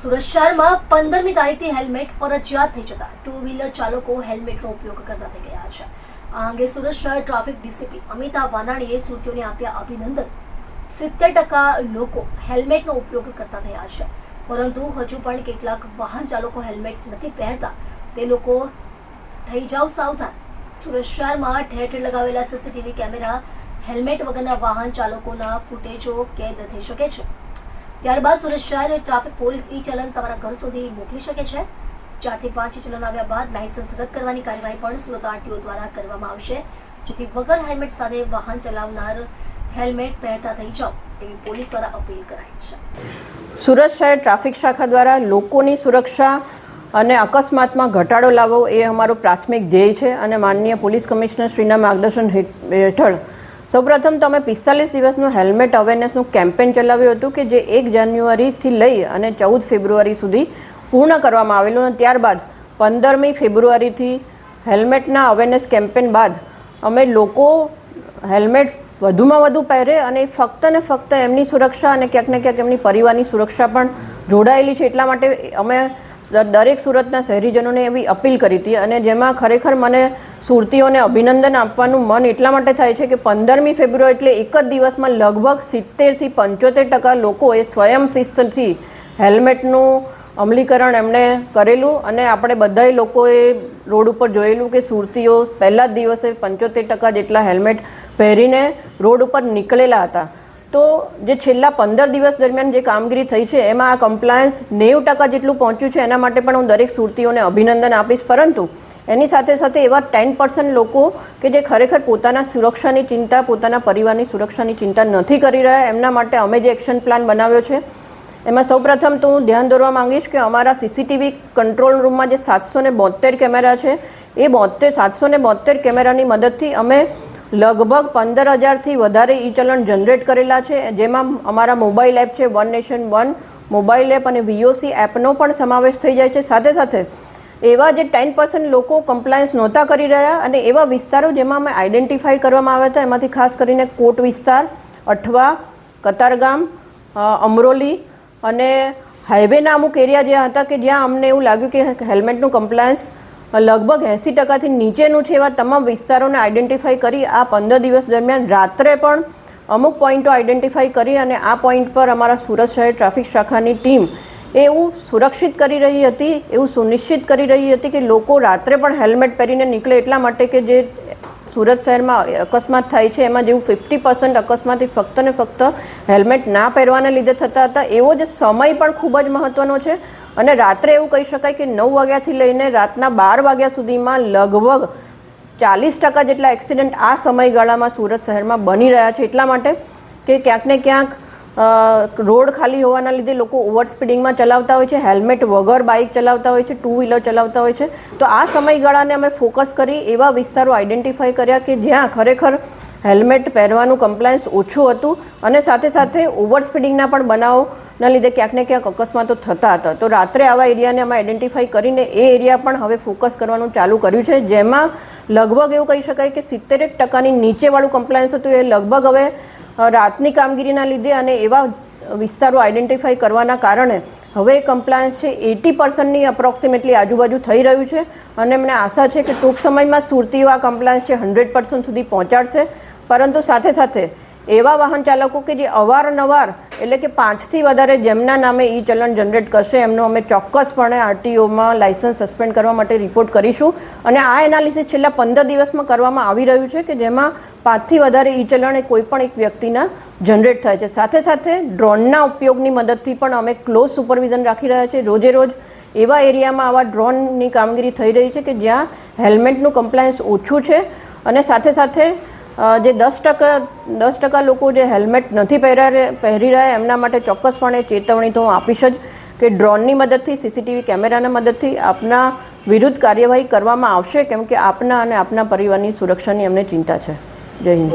સુરત શહેરમાં પંદરમી તારીખથી હેલ્મેટ ફરજિયાત થઈ જતા ટુ વ્હીલર ચાલકો હેલ્મેટનો ઉપયોગ કરતા થઈ ગયા છે. આ અંગે સુરત શહેર ટ્રાફિક ડીસીપી અમિતા વાનાણીએ સુરતીઓને આપ્યા અભિનંદન. સિત્તેર ટકા લોકો હેલ્મેટનો ઉપયોગ કરતા થયા છે. પરંતુ હજુ પણ કેટલાક વાહન ચાલકો હેલ્મેટ નથી પહેરતા. તે લોકો થઈ જાવ સાવધાન. સુરત શહેરમાં ઠેર ઠેર લગાવેલા સીસીટીવી કેમેરા, હેલ્મેટ વગરના વાહન ચાલકોના ફૂટેજો કેદ થઈ શકે છે. ત્યારબાદ સુરત શહેર ટ્રાફિક પોલીસ ઈ ચલન તમારા ઘર સુધી મોકલી શકે છે. ચારથી પાંચ ચલન આવ્યા બાદ લાયસન્સ રદ કરવાની કાર્યવાહી પણ સુરત આરટીઓ દ્વારા કરવામાં આવશે. જેથી વગર હેલ્મેટ સાથે વાહન ચલાવનાર હેલ્મેટ પહેરતા થઈ જાઓ તેવી પોલીસ દ્વારા અપીલ કરાઈ છે. સુરત શહેર ટ્રાફિક શાખા દ્વારા લોકોની સુરક્ષા અને અકસ્માતમાં ઘટાડો લાવવો એ અમારો પ્રાથમિક ધ્યેય છે અને માનનીય પોલીસ કમિશનર શ્રીના માર્ગદર્શન હેઠ- હેઠળ સૌપ્રથમ તમે પિસ્તાલીસ દિવસનું હેલ્મેટ અવેરનેસનું કેમ્પેન ચલાવ્યું હતું કે જે એક જાન્યુઆરીથી લઈ અને ચૌદ ફેબ્રુઆરી સુધી પૂર્ણ કરવામાં આવેલું અને ત્યારબાદ પંદરમી ફેબ્રુઆરીથી હેલ્મેટના અવેરનેસ કેમ્પેન બાદ અમે લોકો હેલ્મેટ વધુમાં વધુ પહેરે અને ફક્ત ને ફક્ત એમની સુરક્ષા અને ક્યાંક ને ક્યાંક એમની પરિવારની સુરક્ષા પણ જોડાયેલી છે એટલા માટે અમે દરેક સુરતના શહેરીજનોને એવી અપીલ કરી હતી અને જેમાં ખરેખર મને સુરતીઓને અભિનંદન આપવાનું મન એટલા માટે થાય છે કે પંદરમી ફેબ્રુઆરી એટલે એક જ દિવસમાં લગભગ સિત્તેરથી પંચોતેર ટકા લોકોએ સ્વયં શિસ્તથી હેલ્મેટનું અમલીકરણ એમણે કરેલું અને આપણે બધાય લોકોએ રોડ ઉપર જોયેલું કે સુરતીઓ પહેલા જ દિવસે પંચોતેર ટકા જેટલા હેલ્મેટ પહેરીને રોડ ઉપર નીકળેલા હતા. તો જે છેલ્લા પંદર દિવસ દરમિયાન જે કામગીરી થઈ છે, એમાં આ કમ્પ્લાયન્સ નેવું ટકા જેટલું પહોંચ્યું છે, એના માટે પણ હું દરેક સુરતીઓને અભિનંદન આપીશ. પરંતુ એની સાથે સાથે એવા ટેન પર્સન્ટ લોકો કે જે ખરેખર પોતાના સુરક્ષાની ચિંતા, પોતાના પરિવારની સુરક્ષાની ચિંતા નથી કરી રહ્યા, એમના માટે અમે જે એક્શન પ્લાન બનાવ્યો છે, એમાં સૌપ્રથમ તો હું ધ્યાન દોરવા માંગીશ કે અમારા સીસીટીવી કંટ્રોલ રૂમમાં જે સાતસો ને બોતેર કેમેરા છે, એ બોતેર સાતસો ને બોતેર કેમેરાની મદદથી અમે લગભગ પંદર હજારથી વધારે ઈ ચલણ જનરેટ કરેલા છે. જેમાં અમારા મોબાઈલ એપ છે one nation one mobile app અને વીઓસી એપનો પણ સમાવેશ થઈ જાય છે. સાથે સાથે એવા જે ટેન પર્સન્ટ લોકો કમ્પ્લાયન્સ નહોતા કરી રહ્યા અને એવા વિસ્તારો જેમાં અમે આઈડેન્ટિફાઈ કરવામાં આવ્યા હતા, એમાંથી ખાસ કરીને કોટ વિસ્તાર, અઠવા, કતારગામ અમરોલી અને હાઈવેના અમુક એરિયા જ્યાં હતા કે જ્યાં અમને એવું લાગ્યું કે હેલ્મેટનું કમ્પ્લાયન્સ લગભગ એંસી ટકાથી નીચેનું છે એવા તમામ વિસ્તારોને આઈડેન્ટિફાઈ કરી આ પંદર દિવસ દરમિયાન રાત્રે પણ અમુક પોઈન્ટો આઈડેન્ટિફાઈ કરી અને આ પોઈન્ટ પર અમારા સુરત શહેર ટ્રાફિક શાખાની ટીમ એવું સુરક્ષિત કરી રહી હતી, એવું સુનિશ્ચિત કરી રહી હતી કે લોકો રાત્રે પણ હેલ્મેટ પહેરીને નીકળે એટલા માટે કે જે સુરત શહેરમાં અકસ્માત થાય છે. એમાં જેવું ફિફ્ટી પર્સન્ટ અકસ્માત એ ફક્ત ને ફક્ત હેલ્મેટ ના પહેરવાને લીધે થતા હતા. એવો જ સમય પણ ખૂબ જ મહત્વનો છે. અને રાત્રે એવું કહી શકાય કે નવ વાગ્યાથી લઈને રાતના બાર વાગ્યા સુધીમાં લગભગ ચાલીસ ટકા જેટલા એક્સિડન્ટ આ સમયગાળામાં સુરત શહેરમાં બની રહ્યા છે. એટલા માટે કે ક્યાંક ને ક્યાંક રોડ ખાલી હોવાના લીધે લોકો ઓવર સ્પીડિંગમાં ચલાવતા હોય છે, હેલ્મેટ વગર બાઇક ચલાવતા હોય છે, ટુ વ્હીલર ચલાવતા હોય છે. તો આ સમયગાળાને અમે ફોકસ કરી એવા વિસ્તારો આઈડેન્ટિફાઈ કર્યા કે જ્યાં ખરેખર હેલ્મેટ પહેરવાનું કમ્પ્લાયન્સ ઓછું હતું અને સાથે સાથે ઓવર સ્પીડિંગના પણ બનાવોના લીધે ક્યાંક ને ક્યાંક અકસ્માતો થતા હતા. તો રાત્રે આવા એરિયાને અમે આઈડેન્ટિફાઈ કરીને એ એરિયા પણ હવે ફોકસ કરવાનું ચાલુ કર્યું છે. જેમાં લગભગ એવું કહી શકાય કે સિત્તેરેક ટકાની નીચેવાળું કમ્પ્લાયન્સ હતું. એ લગભગ હવે રાતની કામગીરીના લીધે અને એવા વિસ્તારો આઈડેન્ટિફાઈ કરવાના કારણે હવે કમ્પ્લાયન્સ છે, એટી પર્સન્ટની અપ્રોક્સિમેટલી આજુબાજુ થઈ રહ્યું છે. અને મને આશા છે કે ટૂંક સમયમાં સુરતીઓ આ કમ્પ્લાયન્સ છે, હંડ્રેડ પર્સન્ટ સુધી પહોંચાડશે. પરંતુ સાથે સાથે એવા વાહન ચાલકો કે જે અવારનવાર એટલે કે પાંચથી વધારે જેમના નામે ઈ ચલણ જનરેટ કરશે, એમનો અમે ચોક્કસપણે આરટીઓમાં લાયસન્સ સસ્પેન્ડ કરવા માટે રિપોર્ટ કરીશું. અને આ એનાલિસિસ છેલ્લા પંદર દિવસમાં કરવામાં આવી રહ્યું છે કે જેમાં પાંચથી વધારે ઈ ચલણ એ કોઈપણ એક વ્યક્તિના જનરેટ થાય છે. સાથે સાથે ડ્રોનના ઉપયોગની મદદથી પણ અમે ક્લોઝ સુપરવિઝન રાખી રહ્યા છીએ. રોજે રોજ એવા એરિયામાં આવા ડ્રોનની કામગીરી થઈ રહી છે કે જ્યાં હેલ્મેટનું કમ્પ્લાયન્સ ઓછું છે. અને સાથે સાથે જે દસ ટકા દસ ટકા લોકો જે હેલ્મેટ નથી પહેરા પહેરી રહ્યા, એમના માટે ચોક્કસપણે ચેતવણી તો હું આપીશ જ કે ડ્રોનની મદદથી, સીસીટીવી કેમેરાના મદદથી આપના વિરુદ્ધ કાર્યવાહી કરવામાં આવશે, કેમ કે આપના અને આપના પરિવારની સુરક્ષાની અમને ચિંતા છે. જય હિન્દ.